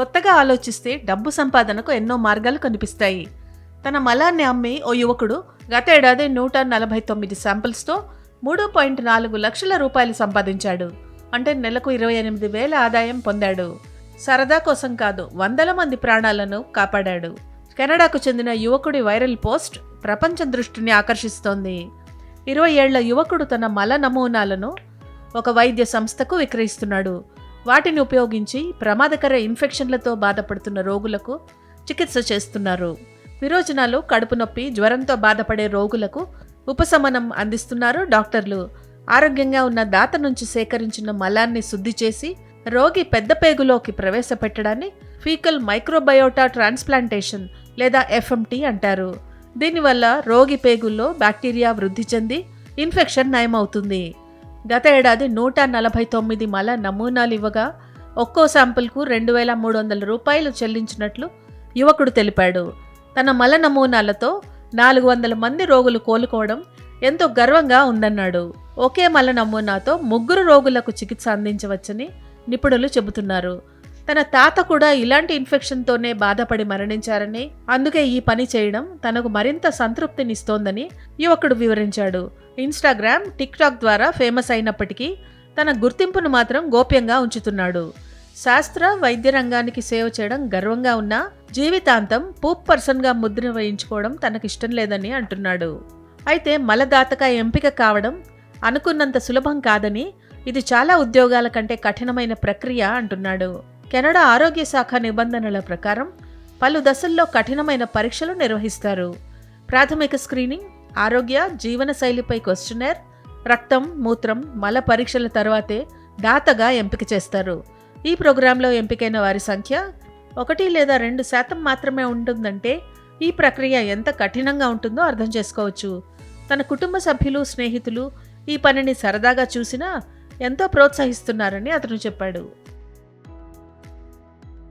కొత్తగా ఆలోచిస్తే డబ్బు సంపాదనకు ఎన్నో మార్గాలు కనిపిస్తాయి. తన మలాన్ని అమ్మి ఓ యువకుడు గత ఏడాది నూట నలభై తొమ్మిది శాంపిల్స్తో మూడు పాయింట్ నాలుగు లక్షల రూపాయలు సంపాదించాడు. అంటే నెలకు ఇరవై ఎనిమిది వేల ఆదాయం పొందాడు. సరదా కోసం కాదు వందల మంది ప్రాణాలను కాపాడాడు. కెనడాకు చెందిన యువకుడి వైరల్ పోస్ట్ ప్రపంచ దృష్టిని ఆకర్షిస్తోంది. ఇరవై ఏళ్ళ యువకుడు తన మల నమూనాలను ఒక వైద్య సంస్థకు విక్రయిస్తున్నాడు. వాటిని ఉపయోగించి ప్రమాదకర ఇన్ఫెక్షన్లతో బాధపడుతున్న రోగులకు చికిత్స చేస్తున్నారు. విరోచనాలు కడుపు నొప్పి జ్వరంతో బాధపడే రోగులకు ఉపశమనం అందిస్తున్నారు డాక్టర్లు. ఆరోగ్యంగా ఉన్న దాత నుంచి సేకరించిన మలాన్ని శుద్ధి చేసి రోగి పెద్ద పేగులోకి ప్రవేశపెట్టడాన్ని ఫీకల్ మైక్రోబయోటా ట్రాన్స్ప్లాంటేషన్ లేదా ఎఫ్ఎంటీ అంటారు. దీనివల్ల రోగి పేగుల్లో బ్యాక్టీరియా వృద్ధి చెంది ఇన్ఫెక్షన్ నయమవుతుంది. గత ఏడాది నూట నలభై తొమ్మిది మల నమూనాలు ఇవ్వగా ఒక్కో శాంపుల్కు రెండు వేల మూడు వందల రూపాయలు చెల్లించినట్లు యువకుడు తెలిపాడు. తన మల నమూనాలతో నాలుగు వందల మంది రోగులు కోలుకోవడం ఎంతో గర్వంగా ఉందన్నాడు. ఒకే మల నమూనాతో ముగ్గురు రోగులకు చికిత్స అందించవచ్చని నిపుణులు చెబుతున్నారు. తన తాత కూడా ఇలాంటి ఇన్ఫెక్షన్తోనే బాధపడి మరణించారని అందుకే ఈ పని చేయడం తనకు మరింత సంతృప్తినిస్తోందని యువకుడు వివరించాడు. ఇన్స్టాగ్రామ్ టిక్టాక్ ద్వారా ఫేమస్ అయినప్పటికీ తన గుర్తింపును మాత్రం గోప్యంగా ఉంచుతున్నాడు. శాస్త్ర వైద్య రంగానికి సేవ చేయడం గర్వంగా ఉన్నా జీవితాంతం పూప్ పర్సన్గా ముద్ర వేయించుకోవడం తనకిష్టం లేదని అంటున్నాడు. అయితే మలదాతగా ఎంపిక కావడం అనుకున్నంత సులభం కాదని ఇది చాలా ఉద్యోగాల కంటే కఠినమైన ప్రక్రియ అంటున్నాడు. కెనడా ఆరోగ్య శాఖ నిబంధనల ప్రకారం పలు దశల్లో కఠినమైన పరీక్షలు నిర్వహిస్తారు. ప్రాథమిక స్క్రీనింగ్ ఆరోగ్య జీవనశైలిపై క్వశ్చనర్ రక్తం మూత్రం మల పరీక్షల తర్వాతే దాతగా ఎంపిక చేస్తారు. ఈ ప్రోగ్రాంలో ఎంపికైన వారి సంఖ్య ఒకటి లేదా రెండు శాతం మాత్రమే ఉంటుందంటే ఈ ప్రక్రియ ఎంత కఠినంగా ఉంటుందో అర్థం చేసుకోవచ్చు. తన కుటుంబ సభ్యులు స్నేహితులు ఈ పనిని సరదాగా చూసినా ఎంతో ప్రోత్సహిస్తున్నారని అతను చెప్పాడు.